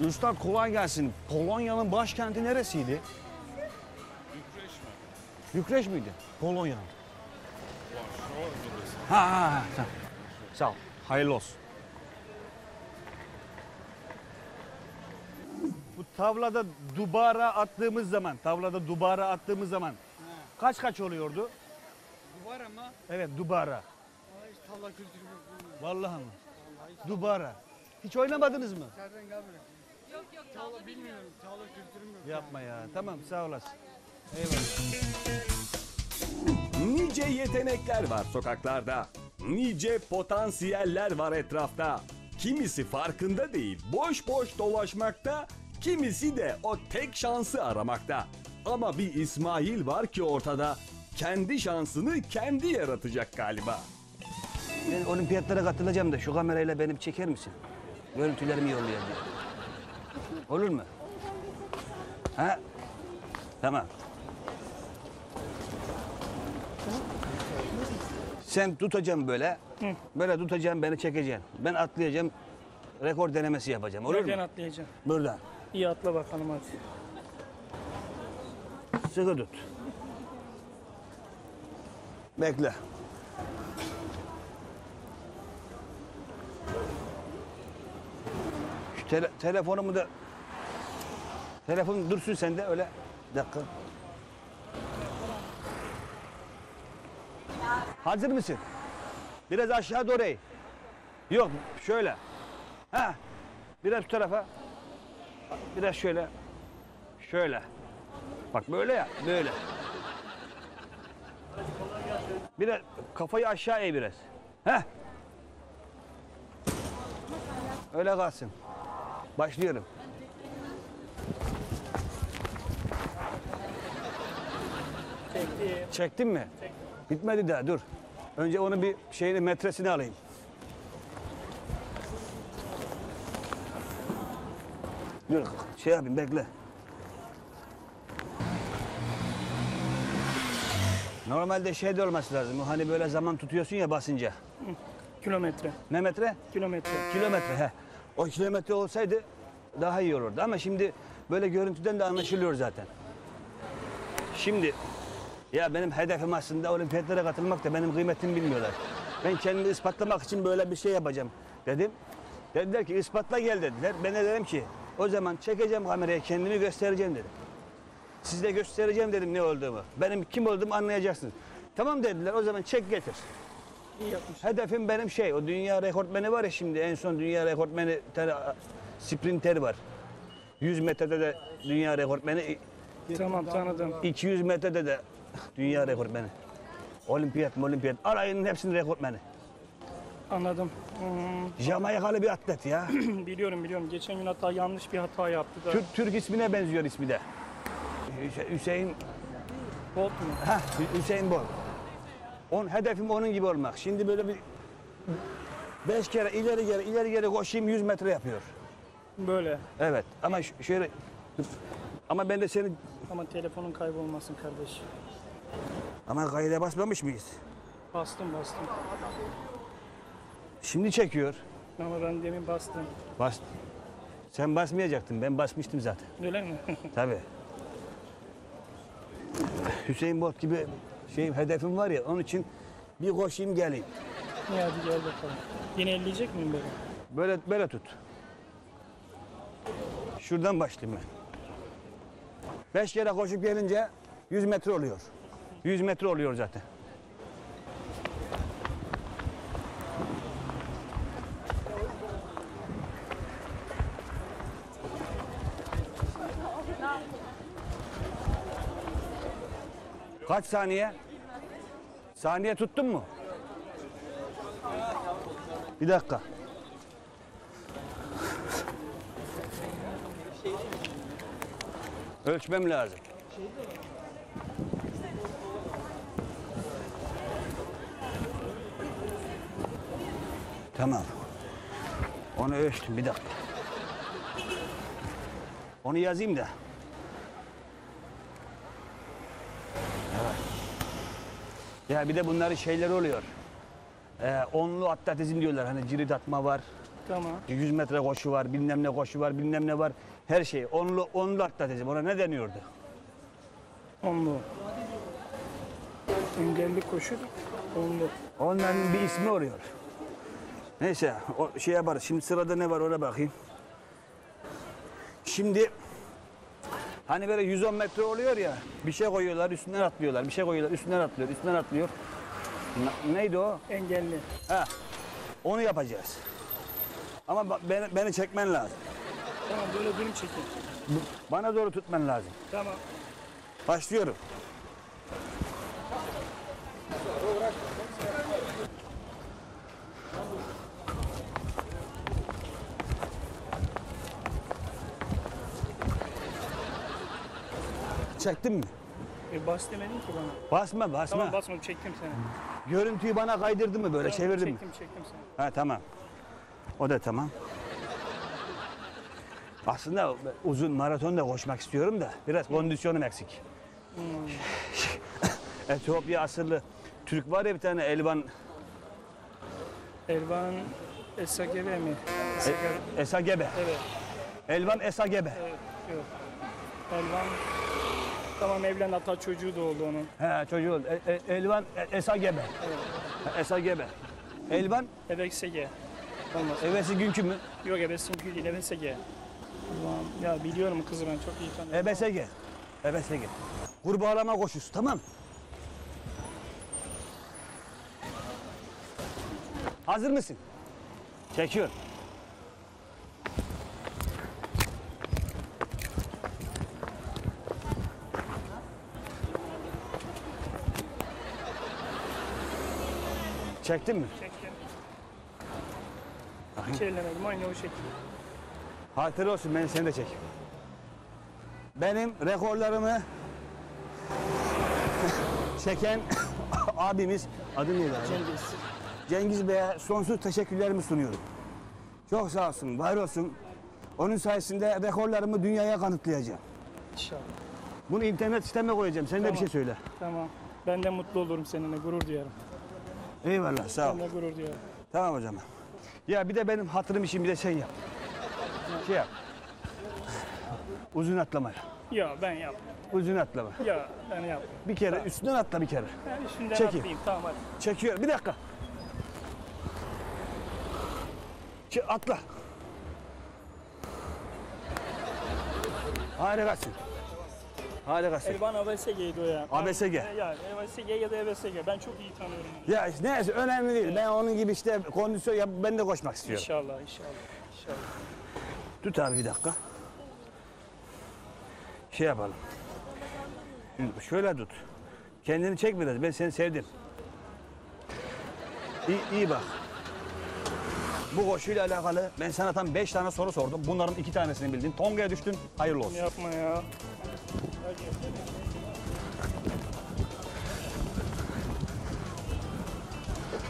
Üstad kolay gelsin. Polonya'nın başkenti neresiydi? Bükreş mi? Bükreş miydi? Polonya'nın. Ha ha ha. Sağ, sağ ol. Hayırlı olsun. Bu tavlada dubara attığımız zaman, tavlada dubara attığımız zaman kaç kaç oluyordu? Var ama Evet dubara. Hiç tavla kültürü yok. Vallahi mı? Vallahi Dubara. Hiç oynamadınız mı? Nereden gelmedi? Yok yok tavla bilmiyorum. Tavla kültürüm yok. Yapma ya. Tamam sağ olasın. Eyvallah. Nice yetenekler var sokaklarda. Nice potansiyeller var etrafta. Kimisi farkında değil, boş boş dolaşmakta, kimisi de o tek şansı aramakta. Ama bir İsmail var ki ortada, kendi şansını kendi yaratacak galiba. Ben olimpiyatlara katılacağım da şu kamerayla beni bir çeker misin? Görüntülerimi yollayacağım. Olur mu? Ha? Tamam. Sen tutacaksın böyle. Böyle tutacaksın beni çekeceksin. Ben atlayacağım. Rekor denemesi yapacağım. Olur Nereden mu? atlayacaksın? Buradan. İyi atla bakalım hadi. Sıkı tut. Bekle. Şu tele- telefonumu da telefon dursun sende öyle. Dakika. Hazır mısın? Biraz aşağı doğru eğ. Yok şöyle. Ha. Biraz şu tarafa. Biraz şöyle. Şöyle. Bak böyle ya, böyle. Biraz kafayı aşağı eğ biraz. Heh. Öyle kalsın. Başlıyorum. Çekti. Çektin mi? Bitmedi daha dur. Önce onu bir şeyini metresini alayım. Dur şey yapayım bekle. Normalde şey de olması lazım. Hani böyle zaman tutuyorsun ya basınca. Kilometre. Ne metre? Kilometre. Kilometre he. O kilometre olsaydı daha iyi olurdu ama şimdi böyle görüntüden de anlaşılıyor zaten. Şimdi ya benim hedefim aslında olimpiyatlara katılmak da benim kıymetimi bilmiyorlar. Ben kendimi ispatlamak için böyle bir şey yapacağım dedim. Dediler ki ispatla gel dediler. Ben de dedim ki o zaman çekeceğim kameraya kendimi göstereceğim dedim. Size göstereceğim dedim ne olduğumu. Benim kim olduğumu anlayacaksınız. Tamam dediler o zaman çek getir. İyi yapmış. Hedefim benim şey, o dünya rekortmeni var ya şimdi en son dünya rekortmeni tane sprinter var. 100 metrede de dünya rekortmeni, Tamam tanıdım. 200 metrede de dünya rekortmeni. Olimpiyat, olimpiyat, arayının hepsinin rekortmeni. Anladım. Hmm, Jamaikalı bir atlet ya. biliyorum biliyorum. Geçen gün hatta yanlış bir hata yaptı da. Türk, Türk ismine benziyor ismi de. Hüse- Hüseyin, Bolt mu? ha Hüseyin Bol. On, hedefim onun gibi olmak. Şimdi böyle bir beş kere ileri geri ileri geri koşayım 100 metre yapıyor. Böyle. Evet ama ş- şöyle ama ben de seni Ama telefonun kaybolmasın kardeş. Ama kayda basmamış mıyız? Bastım bastım. Şimdi çekiyor. Ama ben demin bastım. Bas. Sen basmayacaktın. Ben basmıştım zaten. Öyle mi? Tabii. Hüseyin Bolt gibi şey hedefim var ya onun için bir koşayım geleyim. İyi hadi gel bakalım. Yine elleyecek miyim böyle? Böyle böyle tut. Şuradan başlayayım ben. Beş kere koşup gelince 100 metre oluyor. 100 metre oluyor zaten. Kaç saniye? Saniye tuttun mu? Bir dakika. Ölçmem lazım. Tamam. Onu ölçtüm bir dakika. Onu yazayım da. Evet. Ya bir de bunların şeyleri oluyor. Ee, onlu atletizm diyorlar. Hani cirit atma var. Tamam. 100 metre koşu var, bilmem ne koşu var, bilmem ne var. Her şey. Onlu, onlu atletizm. Ona ne deniyordu? Onlu. Engelli koşu. Onlu. Onların bir ismi oluyor. Neyse o şey yaparız. Şimdi sırada ne var ona bakayım. Şimdi hani böyle 110 metre oluyor ya bir şey koyuyorlar üstünden atlıyorlar. Bir şey koyuyorlar üstünden atlıyor üstünden atlıyor. Na- neydi o? Engelli. Ha. Onu yapacağız. Ama ba- beni, beni çekmen lazım. Tamam böyle durum çekin. Bana doğru tutman lazım. Tamam. Başlıyorum. Çektin mi? E, bas demedin ki bana. Basma basma. Tamam basmadım çektim seni. Görüntüyü bana kaydırdı mı böyle Tamam, çevirdin mi? Çektim çektim seni. Ha tamam. O da tamam. Aslında uzun maraton da koşmak istiyorum da biraz kondisyonum eksik. Etiyopya asıllı Türk var ya bir tane Elvan Elvan Esagebe mi? Esagebe. E- Esagebe. Evet. Elvan Esagebe. Evet. Yok. Elvan Tamam evlen hatta çocuğu da oldu onun. He çocuğu E- E- Elvan E- Esagebe. Ha, Esagebe. Elvan Ebesege. Olmaz. evesi günkü mü? Yok ebesin gül değil Ebesege. Allah'ım ya biliyorum kızı ben çok iyi tanıyorum. Ebesege. Ebesege. Kurbağalama koşusu tamam. Hazır mısın? Çekiyorum. Çektin mi? Çektim. Hiç ellemedim aynı o şekilde. Hatırı olsun ben seni de çek. Benim rekorlarımı çeken abimiz adı neydi abi? Cengiz. Cengiz Bey'e sonsuz teşekkürlerimi sunuyorum. Çok sağ olsun, var olsun. Onun sayesinde rekorlarımı dünyaya kanıtlayacağım. İnşallah. Bunu internet siteme koyacağım. Sen de bir Tamam. şey söyle. Tamam. Ben de mutlu olurum seninle gurur duyarım. Eyvallah, sağ ol. Gurur duyarım. Tamam zaman. Ya bir de benim hatırım için bir de şey yap. Şey yap. Uzun atlama. Ya ben yap. Uzun atlama. Ya ben yap. Bir kere üstünden atla bir kere. Ben üstünden Çekil. atlayayım tamam hadi. Çekiyor. Bir dakika. Ç- atla. Harikasın. Harikasın. Elvan ABSG'ydi o ya. ABSG. Ben- Ya ABSG ya da ABSG. Ben çok iyi tanıyorum. Ya işte neyse önemli değil. Ben onun gibi işte kondisyon yap ben de koşmak istiyorum. İnşallah inşallah. İnşallah. Tut abi bir dakika. Şey yapalım. Şöyle tut. Kendini çek biraz. Ben seni sevdim. İyi, iyi bak. Bu koşuyla alakalı ben sana tam beş tane soru sordum. Bunların iki tanesini bildin. Tonga'ya düştün. Hayırlı olsun. Yapma ya. Thank you.